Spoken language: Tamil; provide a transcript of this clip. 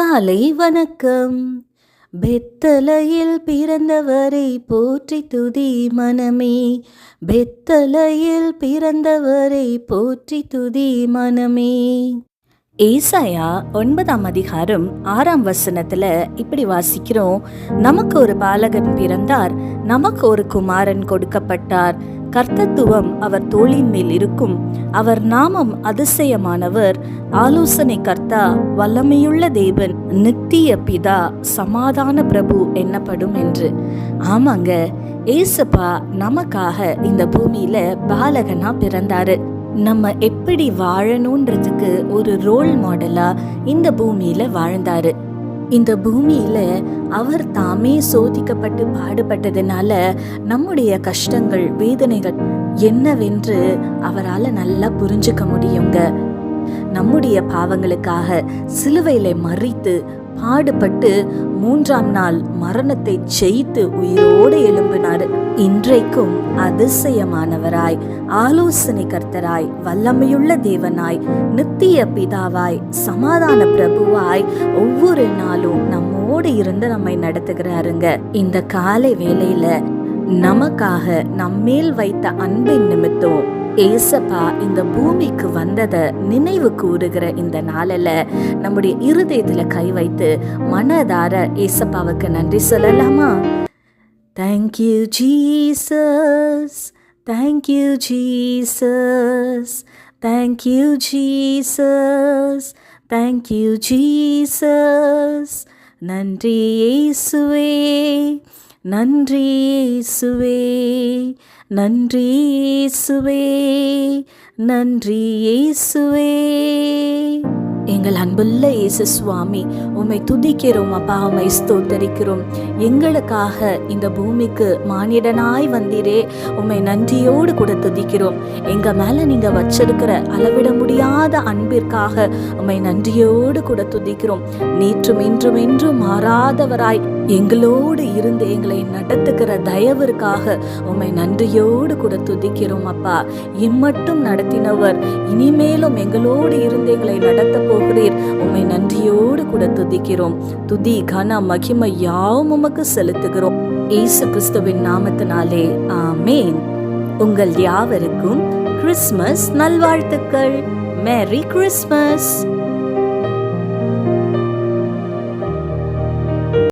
காலை வணக்கம். பெத்தலையில் பிறந்தவரை போற்றி துதி மனமே. பெத்தலையில் பிறந்தவரை போற்றி துதி மனமே. ஏசாயா ஒன்பதாம் அதிகாரம் ஆறாம் வசனத்துல இப்படி வாசிக்கிறோம். நமக்கு ஒரு பாலகன் பிறந்தார் நமக்கு ஒரு குமாரன் கொடுக்கப்பட்டார். கர்த்தத்துவம் அவர் தோளின் மேல் இருக்கும். அவர் நாமம் அதிசயமானவர். ஆலோசனை கர்த்தா வல்லமையுள்ள தேவன் நித்திய பிதா சமாதான பிரபு என்னப்படும் என்று. ஆமாங்க ஏசப்பா நமக்காக இந்த பூமியில பாலகனா பிறந்தாரு. நம்ம எப்படி வாழணுன்றதுக்கு ஒரு ரோல் மாடலா இந்த பூமியில வாழ்ந்தாரு. இந்த பூமியில அவர் தாமே சோதிக்கப்பட்டு பாடுபட்டதுனால நம்முடைய கஷ்டங்கள் வேதனைகள் என்னவென்று அவரால் நல்லா புரிஞ்சுக்க முடியுங்க. நம்முடைய பாவங்களுக்காக சிலுவையில மறித்து பாடுபட்டு மூன்றாம் நாள் மரணத்தை ஜெயித்து உயிரோடு எழும்பினார். இன்றைக்கும் அதிசயமானவராய் ஆலோசனை கர்த்தராய் வல்லமையுள்ள தேவனாய் நித்திய பிதாவாய் சமாதான பிரபுவாய் ஒவ்வொரு நாளும் நம்மோடு இருந்து நம்மை நடத்துகிறாருங்க. இந்த காலை வேளையில நமக்காக நம்மேல் வைத்த அன்பின் நிமித்தம் ஏசப்பா இந்த பூமிக்கு வந்ததை நினைவு கூறுகிற இந்த நாளில் நம்முடைய இருதயத்தில் கை வைத்து மனதார ஏசப்பாவுக்கு நன்றி சொல்லலாமா? Thank you Jesus thank you Jesus thank you Jesus thank you Jesus நன்றி இயேசுவே. நன்றி இயேசுவே நன்றி இயேசுவே நன்றி இயேசுவே. எங்கள் அன்புள்ள இயேசு சுவாமி உம்மை துதிக்கிறோம் அப்பா உம்மை ஸ்தோத்தரிக்கிறோம். எங்களுக்காக இந்த பூமிக்கு மானிடனாய் வந்தீரே உம்மை நன்றியோடு கூட துதிக்கிறோம். எங்கள் மேலே நீங்கள் வச்சிருக்கிற அளவிட முடியாத அன்பிற்காக உம்மை நன்றியோடு கூட துதிக்கிறோம். நேற்றும் இன்றும் என்றும் மாறாதவராய் எங்களோடு இருந்து எங்களை நடத்துகிற தயவிற்காக உம்மை நன்றியோடு கூட துதிக்கிறோம் அப்பா. இம்மட்டும் நடத்தினவர் இனிமேலும் எங்களோடு இருந்து எங்களை நடத்த போகிறீர். உம்மை நன்றியோடு கூட துதிக்கிறோம். துதி கன மகிமை யாவும் உமக்கு செலுத்துகிறோம். இயேசு கிறிஸ்துவின் நாமத்தினாலே ஆமேன். உங்கள் யாவருக்கும் கிறிஸ்மஸ் நல்வாழ்த்துக்கள். Merry Christmas